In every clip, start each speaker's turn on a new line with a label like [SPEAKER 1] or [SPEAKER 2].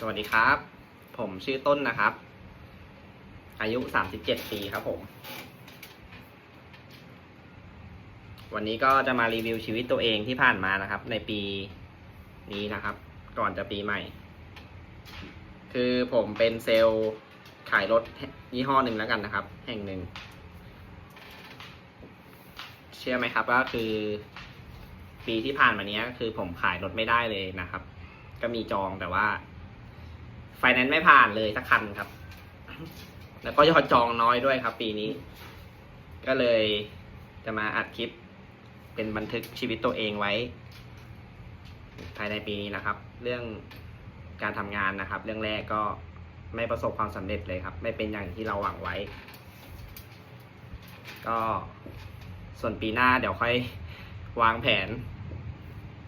[SPEAKER 1] สวัสดีครับ ผมชื่อต้นนะครับ อายุ37ปีครับผม วันนี้ก็จะมารีวิวชีวิตตัวเองที่ผ่านมานะครับ ในปีนี้นะครับ ก่อนจะปีใหม่ คือผมเป็นเซลล์ขายรถยี่ห้อหนึ่งแล้วกันนะครับ แห่งหนึ่ง เชื่อไหมครับว่าคือ ปีที่ผ่านมาเนี้ยคือผมขายรถไม่ได้เลยนะครับ ก็มีจองแต่ว่า ไฟแนนซ์ไม่ผ่านเลยสักคันครับ แล้วก็ยอดจองน้อยด้วยครับ ปีนี้ ก็เลยจะมาอัดคลิป เป็นบันทึกชีวิตตัวเองไว้ ภายในปีนี้นะครับ เรื่องการทำงานนะครับ เรื่องแรกก็ไม่ประสบความสำเร็จเลยครับ ไม่เป็นอย่างที่เราหวังไว้ ก็ส่วนปีหน้าเดี๋ยวค่อยวางแผน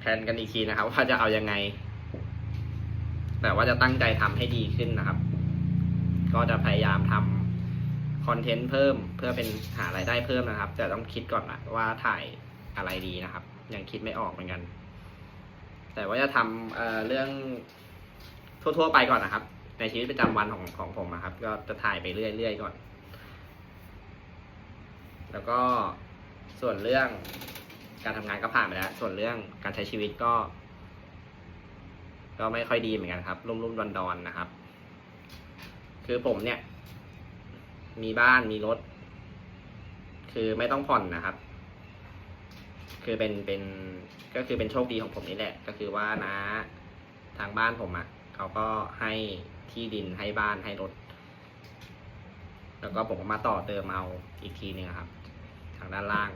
[SPEAKER 1] แผนกันอีกทีนะครับ ว่าจะเอายังไง แต่ว่าจะตั้งใจทำให้ดีขึ้นนะครับ ก็จะพยายามทำคอนเทนต์เพิ่มเพื่อเป็นหารายได้เพิ่มนะครับ แต่ต้องคิดก่อนนะว่าถ่ายอะไรดีนะครับ ยังคิดไม่ออกเหมือนกัน แต่ว่าจะทำเเรื่องทั่วๆไปก่อนนะครับ ในชีวิตประจำวันของของผมนะครับ ก็จะถ่ายไปเรื่อยๆก่อน แล้วก็ส่วนเรื่องการทำงานก็ผ่านไปแล้ว ส่วนเรื่องการใช้ชีวิตก็ ก็ไม่ค่อยดีเหมือนกันครับ รุ่มรุ่มดอนดอนนะครับ คือผมเนี่ย มีบ้านมีรถ คือไม่ต้องผ่อนนะครับ คือเป็นเป็นก็คือเป็นโชคดีของผมนี่แหละ ก็คือว่านะ ทางบ้านผมอะ่ะเขาก็ให้ที่ดินให้บ้านให้รถ แล้วก็ผมก็มาต่อเติมเอาอีกทีหนึงครับ ทางด้านล่าง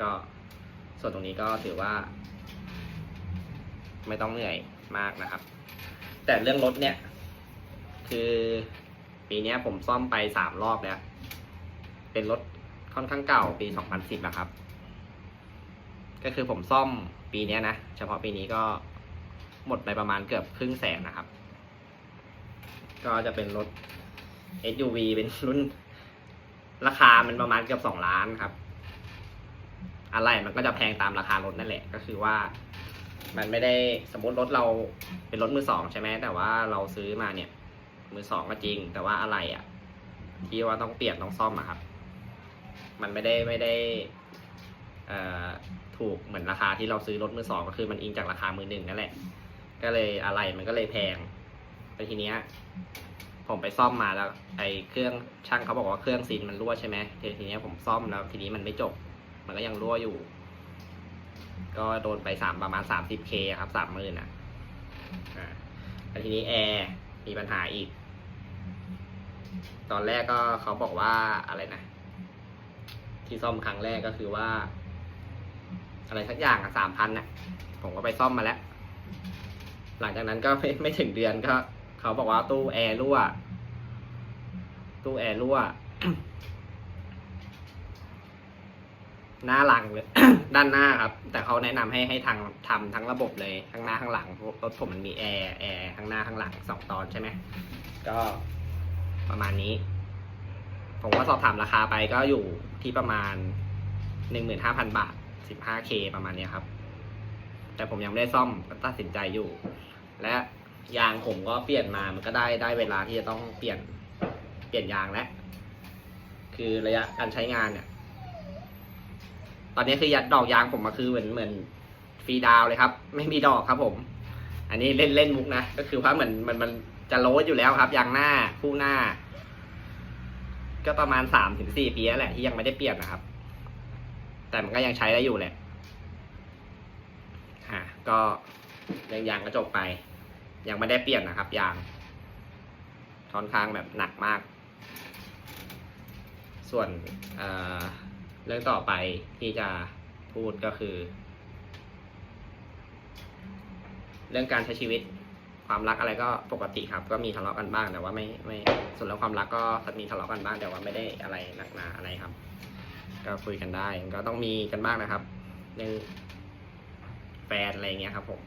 [SPEAKER 1] ก็ส่วนตรงนี้ก็ถือว่า ไม่ต้องเหนื่อย มากนะครับ แต่เรื่องรถเนี่ย คือปีนี้ผมซ่อมไปสามรอบแล้ว เป็นรถค่อนข้างเก่าปีสองพันสิบนะครับ ก็คือผมซ่อมปีนี้นะ เฉพาะปีนี้ก็หมดไปประมาณเกือบครึ่งแสนนะครับ ก็จะเป็นรถ SUV เป็นรุ่น ราคามันประมาณเกือบสองล้านครับ อะไรมันก็จะแพงตามราคารถนั่นแหละ ก็คือว่า มันไม่ได้สมมติรถเราเป็นรถมือสองใช่ไหมแต่ว่าเราซื้อมาเนี่ย มือสองก็จริง แต่ว่าอะไรอะ่ะ ที่ว่าต้องเปลี่ยนต้องซ่อมอะครับ มันไม่ได้ไม่ได้เอ่อถูกเหมือนราคาที่เราซื้อรถมือสองก็คือมันอิงจากราคามือหนึ่งนั่นแหละ ก็เลยอะไรมันก็เลยแพงแต่ทีเนี้ยผมไปซ่อมมาแล้ว ไอ้เครื่องช่างเขาบอกว่าเครื่องซินมันรั่วใช่ไหมทีนี้ผมซ่อมแล้วทีนี้มันไม่จบ มันก็ยังรั่วอยู่ ก็โดนไปสามประมาณสามสิบเคครับสามหมื่นอะอ่าแล้วทีนี้แอร์มีปัญหาอีก ตอนแรกก็เขาบอกว่าอะไรนะ ที่ซ่อมครั้งแรกก็คือว่า อะไรสักอย่างอะสามพันอะ ผมก็ไปซ่อมมาแล้ว หลังจากนั้นก็ไม่ไม่ถึงเดือนก็เขาบอกว่าตู้แอร์รั่ว ตู้แอร์รั่ว หน้าหลังเลย ด้านหน้าครับ แต่เขาแนะนำให้ให้ทางทำทั้งระบบเลยข้างหน้าข้างหลังรถผมมันมีแอร์แอร์ข้างหน้าข้างหลังสองตอนใช่ไหมก็ประมาณนี้ ผมก็สอบถามราคาไปก็อยู่ที่ประมาณหนึ่งหมื่นห้าพันบาทสิบห้าเคประมาณนี้ครับ แต่ผมยังไม่ได้ซ่อมก็ตัดสินใจอยู่ และยางผมก็เปลี่ยนมามันก็ได้ได้เวลาที่จะต้องเปลี่ยนเปลี่ยนยางแล้วคือระยะการใช้งานเนี่ย ตอนนี้คือยัดดอกยางผมมาคือเหมือนเหมือนฟรีดาวเลยครับ ไม่มีดอกครับผม อันนี้เล่นเล่นมุกนะ ก็คือว่าเหมือนมันมันจะโลดอยู่แล้วครับยางหน้าคู่หน้า ก็ประมาณสามถึงสี่ปีแล้วแหละที่ยังไม่ได้เปลี่ยนนะครับ แต่มันก็ยังใช้ได้อยู่แหละอะก็ยางยางก็จบไป ยังไม่ได้เปลี่ยนนะครับยางค่อนข้างแบบหนักมาก ส่วนเอ่อ เรื่องต่อไปที่จะพูดก็คือ เรื่องการใช้ชีวิตความรักอะไรก็ปกติครับ ก็มีทะเลาะกันบ้างแต่ว่าไม่ไม่ส่วนเรื่องความรักก็มีทะเลาะกันบ้างแต่ว่าไม่ได้อะไรหนักหนาอะไรครับ ก็คุยกันได้ก็ต้องมีกันบ้างนะครับเรื่องแฟนอะไรเงี้ยครับ ผม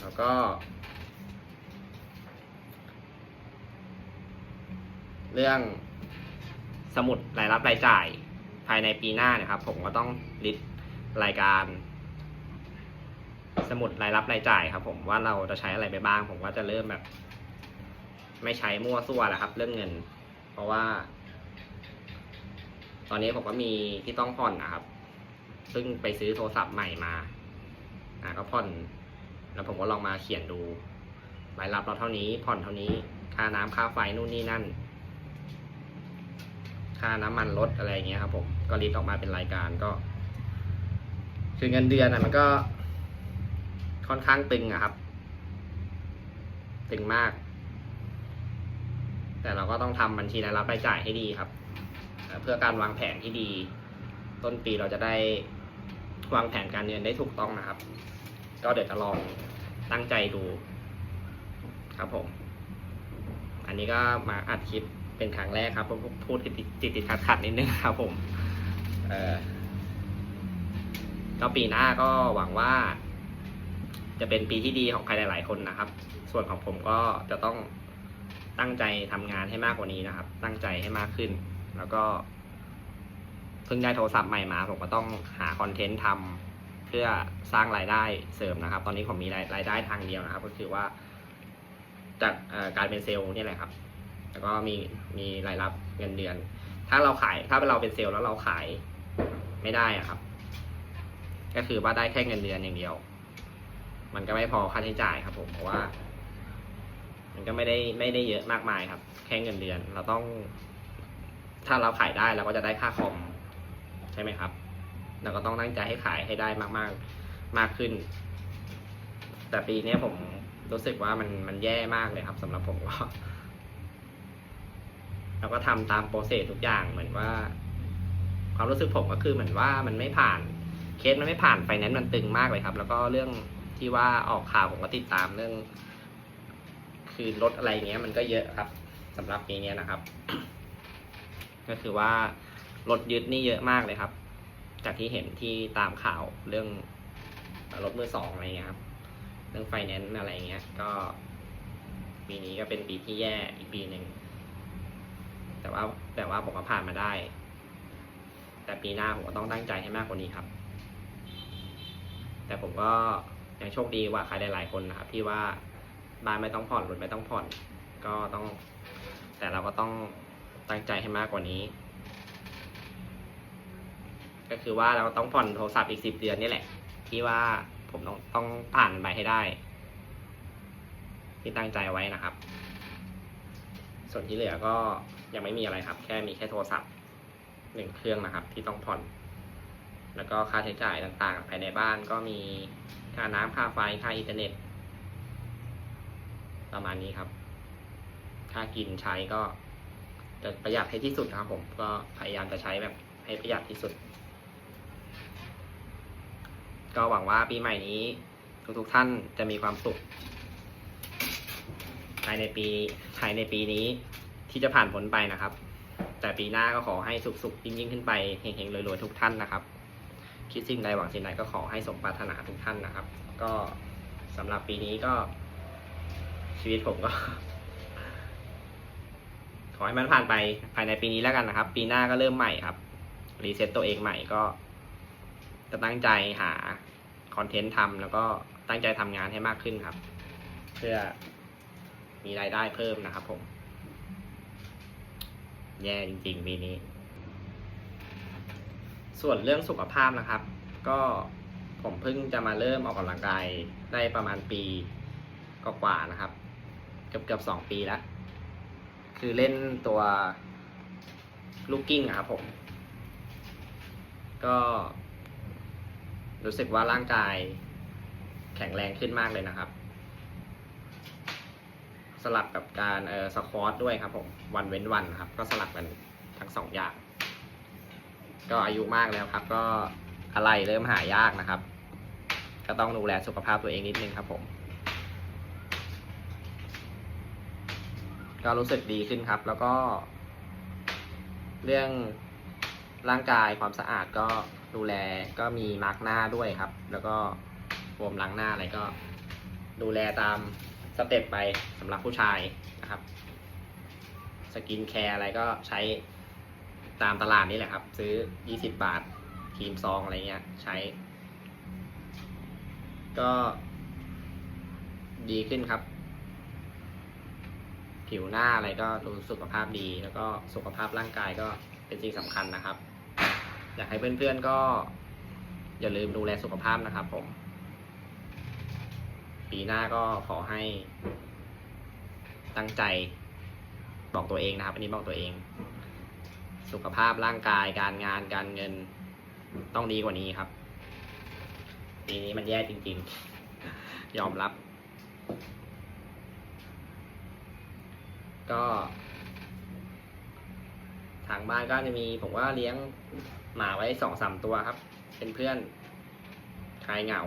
[SPEAKER 1] แล้วก็ เรื่องสมุดรายรับรายจ่าย ภายในปีหน้าเนะครับ ผมก็ต้องลิสต์รายการ สมุดรายรับรายจ่ายครับ ผมว่าเราจะใช้อะไรไปบ้าง ผมก็จะเริ่มแบบ ไม่ใช้มั่วซั่วแล้วครับ เรื่องเงิน เพราะว่า ตอนนี้ผมก็มีที่ต้องผ่อนนะครับ ซึ่งไปซื้อโทรศัพท์ใหม่มาอ่าก็ผ่อน แล้วผมก็ลองมาเขียนดูรายรับเราเท่านี้ผ่อนเท่านี้ค่าน้ำค่าไฟนู่นนี่นั่น ค่าน้ำมันรถอะไรเงี้ยครับผมก็ลิสต์ออกมาเป็นรายการก็ คือเงินเดือนนะมันก็ค่อนข้างตึงอะครับ ตึงมาก แต่เราก็ต้องทำบัญชีรายรับรายจ่ายให้ดีครับ เพื่อการวางแผนที่ดี ต้นปีเราจะได้วางแผนการเงินได้ถูกต้องนะครับ ก็เดี๋ยวจะลองตั้งใจดู ครับผม อันนี้ก็มาอัดคลิป เป็นครั้งแรกครับผมพูดติดติดติดขัดขัดนิดนึงครับผม เออก็ปีหน้าก็หวังว่า จะเป็นปีที่ดีของใครหลาย ๆ คนนะครับ ส่วนของผมก็จะต้องตั้งใจทำงานให้มากกว่านี้นะครับ ตั้งใจให้มากขึ้น แล้วก็เพิ่งได้โทรศัพท์ใหม่มาผมก็ต้องหาคอนเทนต์ทำเพื่อสร้างรายได้เสริมนะครับ ตอนนี้ผมมีรายรายได้ทางเดียวนะครับ ก็คือว่าจากการเป็นเซลล์นี่แหละครับ แล้วก็มีมีรายรับเงินเดือน ถ้าเราขายถ้าเราเป็นเซลล์แล้วเราขายไม่ได้อะครับ ก็คือว่าได้แค่เงินเดือนอย่างเดียว มันก็ไม่พอค่าใช้จ่ายครับ ผมเพราะว่า มันก็ไม่ได้ไม่ได้เยอะมากมายครับ แค่เงินเดือน เราต้อง ถ้าเราขายได้เราก็จะได้ค่าคอมใช่ไหมครับเราก็ต้องตั้งใจให้ขายให้ได้มากมากๆมากขึ้น แต่ปีนี้ผมรู้สึกว่ามันมันแย่มากเลยครับสำหรับผมก็ เราก็ทำตามโปรเซสทุกอย่างเหมือนว่า ความรู้สึกผมก็คือเหมือนว่ามันไม่ผ่านเคสมันไม่ผ่านไฟแนนซ์มันตึงมากเลยครับ แล้วก็เรื่องที่ว่าออกข่าวผมก็ติดตามเรื่อง คือรถอะไรเงี้ย มันก็เยอะครับสำหรับปีนี้นะครับ ก็คือว่ารถยึดนี่เยอะมากเลยครับ จากที่เห็นที่ตามข่าวเรื่องรถมือสองอะไรเงี้ยครับ เรื่องไฟแนนซ์อะไรเงี้ย ก็ปีนี้ก็เป็นปีที่แย่อีกปีหนึ่ง แต่ว่าแต่ว่าผมก็ผ่านมาได้ แต่ปีหน้าผมก็ต้องตั้งใจให้มากกว่านี้ครับ แต่ผมก็ยังโชคดีกว่าใครหลายๆคนนะครับที่ว่าบ้านไม่ต้องผ่อนรถไม่ต้องผ่อน ก็ต้อง แต่เราก็ต้องตั้งใจให้มากกว่านี้ ก็คือว่าเราต้องผ่อนโทรศัพท์อีกสิบเดือนนี่แหละ ที่ว่าผมต้องต้องผ่านไปให้ได้ ที่ตั้งใจไว้นะครับ ส่วนที่เหลือก็ ยังไม่มีอะไรครับ แค่มีแค่โทรศัพท์หนึ่งเครื่องนะครับ ที่ต้องผ่อน แล้วก็ค่าใช้จ่ายต่างๆภายในบ้านก็มีค่าน้ำค่าไฟค่าอินเทอร์เน็ต ประมาณนี้ครับ ค่ากินใช้ก็จะประหยัดให้ที่สุดนะครับ ผมก็พยายามจะใช้แบบให้ประหยัดที่สุด ก็หวังว่าปีใหม่นี้ ทุกๆท่านจะมีความสุขภายในปีภายในปีนี้ ที่จะผ่านพ้นไปนะครับ แต่ปีหน้าก็ขอให้สุขๆยิ่งยิ่งๆขึ้นไปเฮงๆรวยๆทุกท่านนะครับ คิดสิ่งใดหวังสิ่งใดก็ขอให้สมปรารถนาทุกท่านนะครับ ก็สำหรับปีนี้ก็ ชีวิตผมก็ ขอให้มันผ่านไปภายในปีนี้แล้วกันนะครับ ปีหน้าก็เริ่มใหม่ครับรีเซ็ตตัวเองใหม่ก็จะตั้งใจหาคอนเทนต์ทำแล้วก็ตั้งใจทำงานให้มากขึ้นครับ เพื่อมีรายได้เพิ่มนะครับผม แย่จริงๆปีนี้ ส่วนเรื่องสุขภาพนะครับ ก็ผมเพิ่งจะมาเริ่มออกกำลังกายได้ประมาณปีกว่าๆนะครับ เกือบเกือบสองปีแล้ว คือเล่นตัวลูกกิ้งอะครับผม ก็รู้สึกว่าร่างกายแข็งแรงขึ้นมากเลยนะครับ ลับกับการเออสควอตด้วยครับผมวันเว้นวันครับ ก็สลับกันทั้งสองอย่าง ก็อายุมากแล้วครับ ก็อะไรเริ่มหายากนะครับ ก็ต้องดูแลสุขภาพตัวเองนิดนึงครับผม ก็รู้สึกดีขึ้นครับ แล้วก็ เรื่องร่างกายความสะอาดก็ดูแลก็มีมาร์กหน้าด้วยครับ แล้วก็โฟมล้างหน้าอะไรก็ ดูแลตาม สเต็ปไปสำหรับผู้ชายนะครับ สกินแคร์อะไรก็ใช้ตามตลาดนี่แหละครับ ซื้อ 20 บาทครีมซองอะไรเงี้ยใช้ ก็ดีขึ้นครับ ผิวหน้าอะไรก็รู้สุขภาพดี แล้วก็สุขภาพร่างกายก็เป็นสิ่งสำคัญนะครับ อยากให้เพื่อนๆก็อย่าลืมดูแลสุขภาพนะครับผม ปีหน้าก็ขอให้ ตั้งใจบอกตัวเองนะครับ อันนี้บอกตัวเอง สุขภาพร่างกายการงานการเงินต้องดีกว่านี้ครับปีนี้มันแย่จริง ๆ ยอมรับ ก็ ทางบ้านก็จะมี ผมว่าเลี้ยงหมาไว้สองสามตัวครับ เป็นเพื่อนคลายเหงา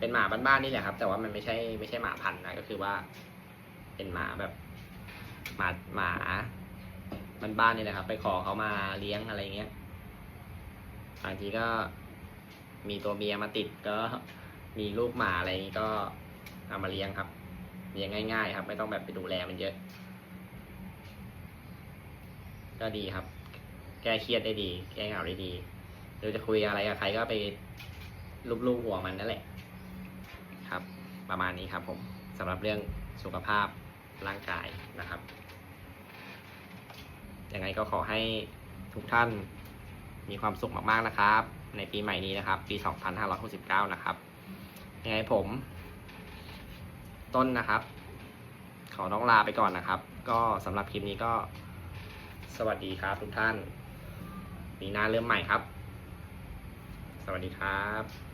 [SPEAKER 1] เป็นหมาบ้านๆนี่แหละครับ แต่ว่ามันไม่ใช่ไม่ใช่หมาพันธุ์นะก็คือว่า เป็นหมาแบบหมาหมาบ้านๆนี่แหละครับ ไปขอเขามาเลี้ยงอะไรเงี้ยบางทีก็มีตัวเมียมาติดก็มีลูกหมาอะไรอย่างงี้ก็เอามาเลี้ยงครับเลี้ยงง่าย ๆ ครับ ไม่ต้องแบบไปดูแลมันเยอะ ก็ดีครับ แก้เครียดได้ดี แก้เหงาได้ดีหรือจะคุยอะไรกับใครก็ไปลูบๆหัวมันนั่นแหละ ประมาณนี้ครับผมสำหรับเรื่องสุขภาพร่างกายนะครับยังไงก็ขอให้ทุกท่านมีความสุขมากๆนะครับ ในปีใหม่นี้นะครับ ปี 2569 นะครับยังไงผม ต้นนะครับ ขอต้องลาไปก่อนนะครับ ก็สำหรับคลิปนี้ก็สวัสดีครับทุกท่าน ปีหน้าเริ่มใหม่ครับ สวัสดีครับ